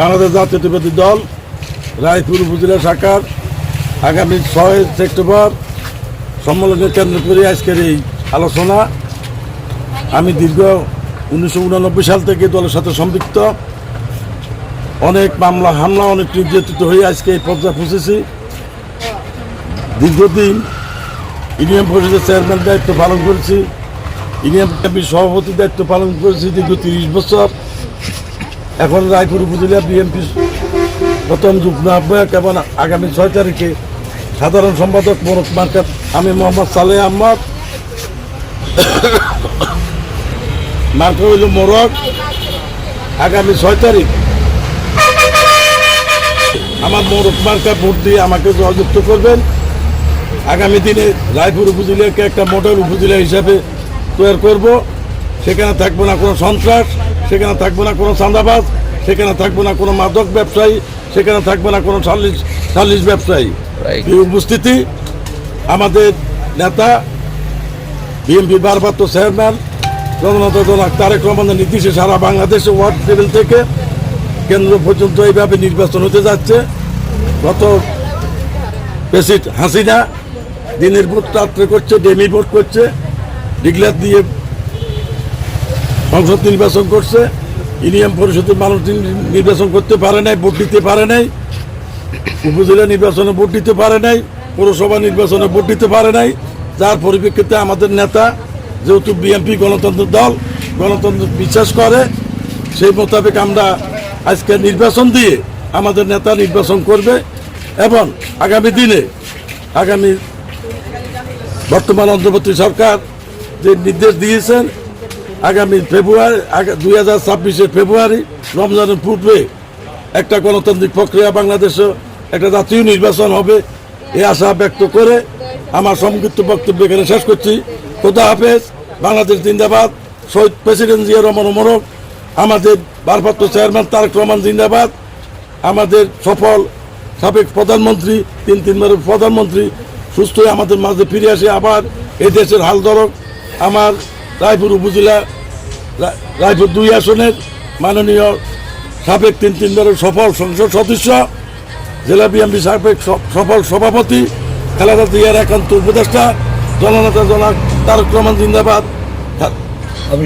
বাংলাদেশ জাতীয়তাবাদী দল, রায়পুর উপজেলা শাখার আগামী ছয় সেপ্টেম্বর সম্মেলনের কেন্দ্র করে আজকের এই আলোচনা। আমি দীর্ঘ উনিশশো সাল থেকে দলের সাথে সম্পৃক্ত। অনেক মামলা, হামলা, অনেক নির্যাতিত হয়ে আজকে এই পর্যায়ে পৌঁছেছি। দীর্ঘদিন ইউনিয়ন পরিষদের চেয়ারম্যান দায়িত্ব পালন করেছি। ইউনিয়ন সভাপতি দায়িত্ব পালন করেছি দীর্ঘ তিরিশ বছর। এখন রায়পুর উপজেলা বিএনপি প্রথম যুগ্ম আহ্বায়ক এবং আগামী ছয় তারিখে সাধারণ সম্পাদক মোরক মার্কেট আমি মোহাম্মদ সালেহ আহমদ। মার্কা হইল মোরক আগামী ছয় তারিখ আমার মোরক মার্কা ভোট দিয়ে আমাকে সহযুক্ত করবেন। আগামী দিনে রায়পুর উপজেলাকে একটা মডেল উপজেলা হিসাবে তৈরি করব। সেখানে থাকব না কোনো সন্ত্রাস। সেখানে থাকব না কোনো চাঁদাবাজ সেখানে থাকব না কোনো মাদক ব্যবসায়ী সেখানে থাকবে না কোনো সাল্লিশ সাল্লিশ ব্যবসায়ী। এই উপস্থিতি আমাদের নেতা বিএনপি ভারপ্রাপ্ত চেয়ারম্যান জগন্নাথ তারেক রহমানের নির্দেশে সারা বাংলাদেশে ওয়ার্ড লেভেল থেকে কেন্দ্র পর্যন্ত এইভাবে নির্বাচন হতে যাচ্ছে। গত প্রেসিড হাসিনা দিনের ভোট রাত্রে করছে ডেমি ভোট করছে ডিগ্লার দিয়ে সংসদ নির্বাচন করছে ইউনিয়ন পরিষদের মানুষ নির্বাচন করতে পারে নাই, ভোট দিতে পারে নাই, উপজেলা নির্বাচনে ভোট দিতে পারে নাই, পৌরসভা নির্বাচনে ভোট দিতে পারে নাই। যার পরিপ্রেক্ষিতে আমাদের নেতা, যেহেতু বিএনপি গণতন্ত্র দল, গণতন্ত্র বিশ্বাস করে, সেই মোতাবেক আমরা আজকে নির্বাচন দিয়ে আমাদের নেতা নির্বাচন করবে এবং আগামী দিনে, আগামী বর্তমান অন্তর্বর্তী সরকার যে নির্দেশ দিয়েছেন আগামী ফেব্রুয়ারি দুই হাজার ছাব্বিশের ফেব্রুয়ারি, রমজানের পূর্বে একটা গণতান্ত্রিক প্রক্রিয়া বাংলাদেশে, একটা জাতীয় নির্বাচন হবে। এই আশা ব্যক্ত করে আমার সংক্ষিপ্ত বক্তব্য এখানে শেষ করছি। খোদা হাফেজ, বাংলাদেশ জিন্দাবাদ। শহীদ প্রেসিডেন্ট জিয়া রহমান মোরক আমাদের ভারপ্রাপ্ত চেয়ারম্যান তারেক রহমান জিন্দাবাদ। আমাদের সফল সাবেক প্রধানমন্ত্রী, তিন তিনবারের প্রধানমন্ত্রী, সুস্থ আমাদের মাঝে ফিরে আসে আবার। এই দেশের হাল ধরক। আমার রায়পুর উপজেলা রায়পুর দুই আসনের মাননীয় সাবেক তিন তিনবারের সফল সংসদ সদস্য, জেলা বিএমপি সাবেক সফল সভাপতি খেলাধা দিয়ার একান্ত উপদেষ্টা, জননেতা জনা তারক রহমান জিন্দাবাদ। আমি